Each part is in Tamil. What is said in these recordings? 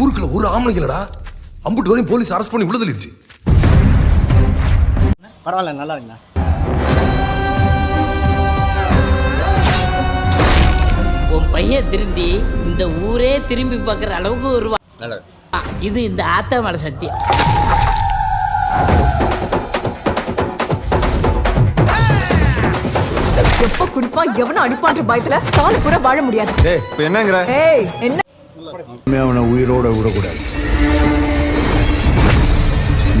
ஊருக்குள்ள ஒரு ஆம்பளைங்களடா அம்புட்டு வரையும் போலீஸ் அரெஸ்ட் பண்ணி தள்ளிடுச்சு பரவாயில்ல நல்லா இருக்குண்ணா உன் பையன் திருந்தி இந்த ஊரே திரும்பி பார்க்குற அளவுக்கு வருவான் இது இந்த ஆத்தா மேல சத்தியம். எப்ப குடிப்பா எவனும் அடிப்பான்ற பயத்துல கால பூரா வாழ முடியாது. ஏய் இப்போ என்னங்கிற? ஏய் என்ன? அவனை உயிரோட விடக்கூடாது.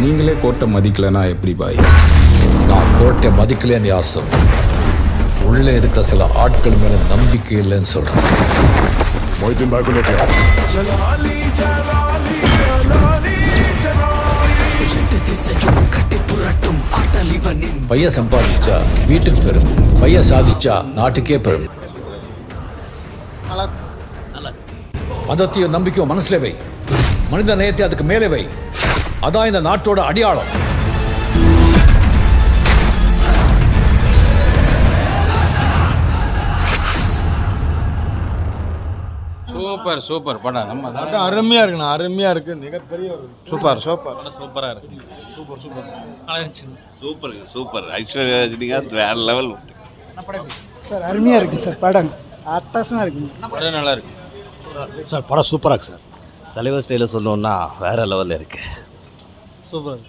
நீங்களே கோர்ட்டை மதிக்கலைன்னா எப்படி பாய்? நான் கோட்டை மதிக்கலன்னு யார் சொன்ன உள்ளே இருக்கிற சில ஆட்கள் மேல நம்பிக்கை இல்லைன்னு சொல்றேன் மொய்தீன் பாய் கொண்டு பையன் சம்பாதிச்சா வீட்டுக்கு பெருமை. பையன் சாதிச்சா நாட்டுக்கே பெருமை. மதத்தையும் நம்பிக்கையும் மனசுல வை. மனித நேயத்தை அதுக்கு மேலே வை. அதான் இந்த நாட்டோட அடையாளம். Super super. படம் நம்ம படம் அருமையா இருக்குண்ணா அருமையா இருக்கு. மிகப்பெரிய ஒரு சூப்பர் சூப்பர். படம் சூப்பரா இருக்கு. Super super. Super super. Aishwarya Rajinikanth வேற லெவல் சார் அருமையாக இருக்குங்க சார் படம். அட்டகாசமாக இருக்குங்க. படம் நல்லா இருக்கு. சார் படம் சூப்பரா இருக்கு சார். தலைவர் ஸ்டைலில் சொல்லணும்னா வேற லெவலில் இருக்கு. சூப்பர்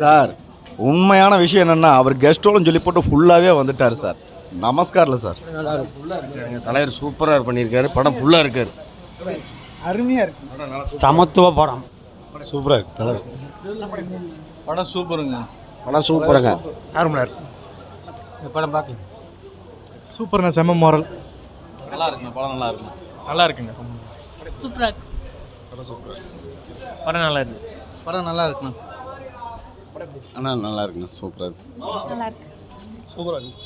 சார் உண்மையான விஷயம் என்னன்னா அவர் கெஸ்டோலும் சொல்லி போட்டு ஃபுல்லாகவே வந்துட்டார் சார். நமஸ்காரில் சார். தலைவர் சூப்பராக பண்ணியிருக்காரு படம் ஃபுல்லாக இருக்காரு. அருமையாக இருக்கு. சமத்துவ படம். சூப்பரா இருக்கு தலைவர். படம் சூப்பருங்க படம் சூப்பருங்க அருமையா இருக்கு. இந்த படம் பார்க்கலாம் சூப்பர்ண்ணா செம்ம மாரல் நல்லா இருக்குங்க படம் நல்லா இருக்குங்க நல்லா இருக்குங்க சூப்பரா இருக்கு. படம் நல்லா இருக்கு. படம் நல்லா இருக்குண்ணா. ஆனால் நல்லா இருக்குண்ணா. சூப்பராக இருக்கு. சூப்பரா இருக்கு.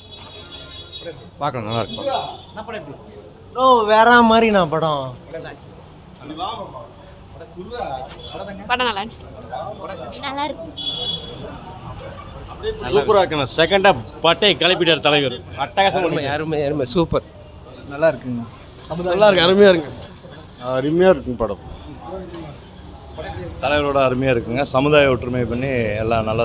பார்க்கலாம் நல்லா இருக்கு. ஓ வேற மாதிரிண்ணா படம். படம் நல்லா இருந்துச்சு. நல்லா இருக்கு. சூப்பராக இருக்குண்ணா. செகண்டாக பட்டை கிளப்பிட்டார் தலைவர். அட்டகாசம் யாருமே யாருமே. சூப்பர். நல்லா இருக்குங்க. நல்லா இருக்கு அருமையாக இருக்குங்க அருமையாக இருக்குங்க படம். தலைவரோட அருமையாக இருக்குங்க. சமுதாய ஒற்றுமை பண்ணி எல்லாம் நல்லா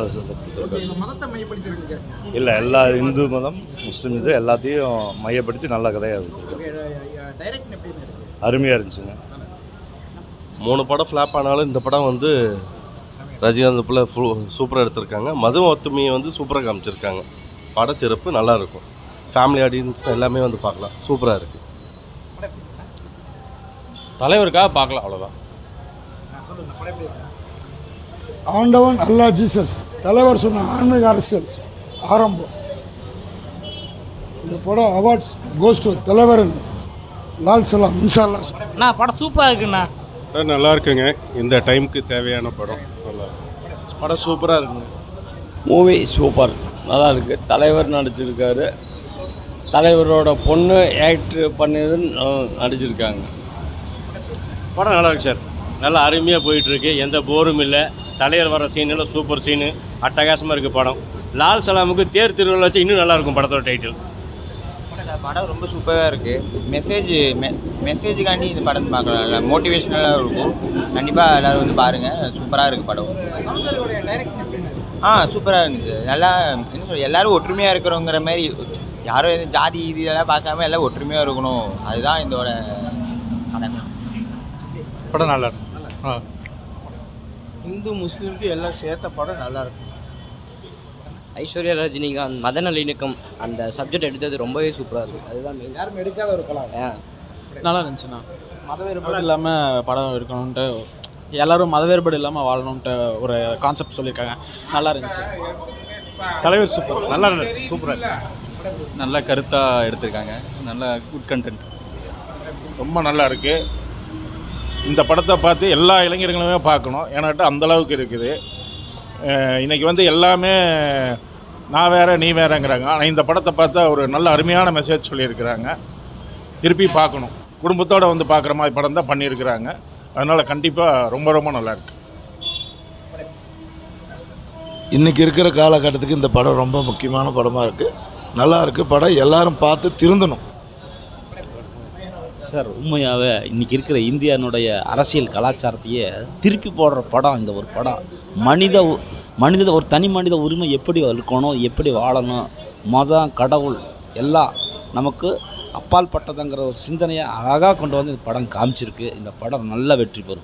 இல்லை எல்லா இந்து மதம் முஸ்லீம் இது எல்லாத்தையும் மையப்படுத்தி நல்ல கதையாக கொடுத்துருக்காங்க அருமையாக இருந்துச்சுங்க. மூணு படம் ஃப்ளாப் ஆனாலும் இந்த படம் வந்து ரஜினிகாந்த் பிள்ளை சூப்பராக எடுத்திருக்காங்க. மது ஒத்துமையை வந்து சூப்பராக காமிச்சிருக்காங்க. பட சிறப்பு நல்லா இருக்கும். ஃபேமிலி ஆடியன்ஸ் எல்லாமே வந்து பார்க்கலாம். சூப்பராக இருக்குது தலைவருக்காக பார்க்கலாம் அவ்வளோதான் ஆண்டவன் அல்லா ஜீசஸ். தலைவர் சொன்ன ஆன்மீக அரசியல் ஆரம்பம். இந்த படம் அவார்ட்ஸ் கோஸ்ட் தலைவரன் லால் சலாம் இன்ஷால்லா அண்ணா படம் சூப்பராக இருக்குண்ணா. நல்லா இருக்குங்க. இந்த டைமுக்கு தேவையான படம். நல்லா படம் சூப்பராக இருக்குங்க. மூவி சூப்பர் நல்லா இருக்கு. தலைவர் நடிச்சிருக்காரு. தலைவரோட பொண்ணு ஆக்ட் பண்ணது நடிச்சிருக்காங்க. படம் நல்லா இருக்கு சார். நல்லா அருமையாக போயிட்டுருக்கு. எந்த போரும் இல்லை. தலைவர் வர சீனில் சூப்பர் சீனு அட்டகாசமாக இருக்குது படம். லால் சலாமுக்கு தேர் திருவிழா வச்சு இன்னும் நல்லாயிருக்கும் படத்தோட டைட்டில் படம் ரொம்ப சூப்பராக இருக்குது மெசேஜ் மெ மெசேஜுக்காண்டி இந்த படம் பார்க்கலாம் மோட்டிவேஷனலாக இருக்கும். கண்டிப்பாக எல்லோரும் வந்து பாருங்கள் சூப்பராக இருக்குது படம். ஆ சூப்பராக இருந்துச்சு. நல்லா என்ன சொல்ல எல்லாரும் ஒற்றுமையாக இருக்கிறோங்கிற மாதிரி யாரும் எதுவும் ஜாதி இது இதெல்லாம் பார்க்காம எல்லாம் ஒற்றுமையாக இருக்கணும். அதுதான் இதோட கடமை. படம் நல்லா இருக்கு. ஆ. இந்து முஸ்லீமுக்கு எல்லாம் சேர்த்த படம் நல்லா இருக்கும் ஐஸ்வர்யா ரஜினிகாந்த் மத நல்லிணக்கம் அந்த சப்ஜெக்ட் எடுத்தது ரொம்பவே சூப்பராக இருக்கும் அதுதான் யாரும் எடுக்காத ஒரு கலாம் நல்லா இருந்துச்சுண்ணா மத வேறுபாடு? இல்லாமல் படம் இருக்கணுன்ட்டு எல்லாரும் மத வேறுபாடு இல்லாமல் வாழணுன்ட்டு ஒரு கான்செப்ட் சொல்லியிருக்காங்க. நல்லா இருந்துச்சு. தலைவர் சூப்பர் நல்லா சூப்பராக நல்ல கருத்தாக எடுத்திருக்காங்க. நல்ல குட் கண்டென்ட் ரொம்ப நல்லா இருக்கு. இந்த படத்தை பார்த்து எல்லா இளைஞர்களுமே பார்க்கணும். ஏன்னாட்ட அந்த அளவுக்கு இருக்குது. இன்றைக்கி வந்து எல்லாமே நான் வேறு நீ வேறங்கிறாங்க. ஆனால் இந்த படத்தை பார்த்தா ஒரு நல்ல அருமையான மெசேஜ் சொல்லியிருக்கிறாங்க. திருப்பி பார்க்கணும். குடும்பத்தோடு வந்து பார்க்குற மாதிரி படம் தான் பண்ணியிருக்கிறாங்க. அதனால் கண்டிப்பாக ரொம்ப ரொம்ப நல்லா இன்றைக்கி இருக்கிற காலகட்டத்துக்கு இந்த படம் ரொம்ப முக்கியமான படமாக இருக்குது நல்லா இருக்குது படம் எல்லாரும் பார்த்து திருந்தணும். சார் உண்மையாகவே இன்றைக்கி இருக்கிற இந்தியானுடைய அரசியல் கலாச்சாரத்தையே திருப்பி போடுற படம் இந்த ஒரு படம். மனித உ- மனித ஒரு தனி மனித உரிமை எப்படி இருக்கணும் எப்படி வாழணும் மதம் கடவுள் எல்லாம் நமக்கு அப்பால் பட்டதுங்கிற ஒரு சிந்தனையை அழகாக கொண்டு வந்து இந்த படம் காமிச்சிருக்கு. இந்த படம் நல்ல வெற்றி பெறும்.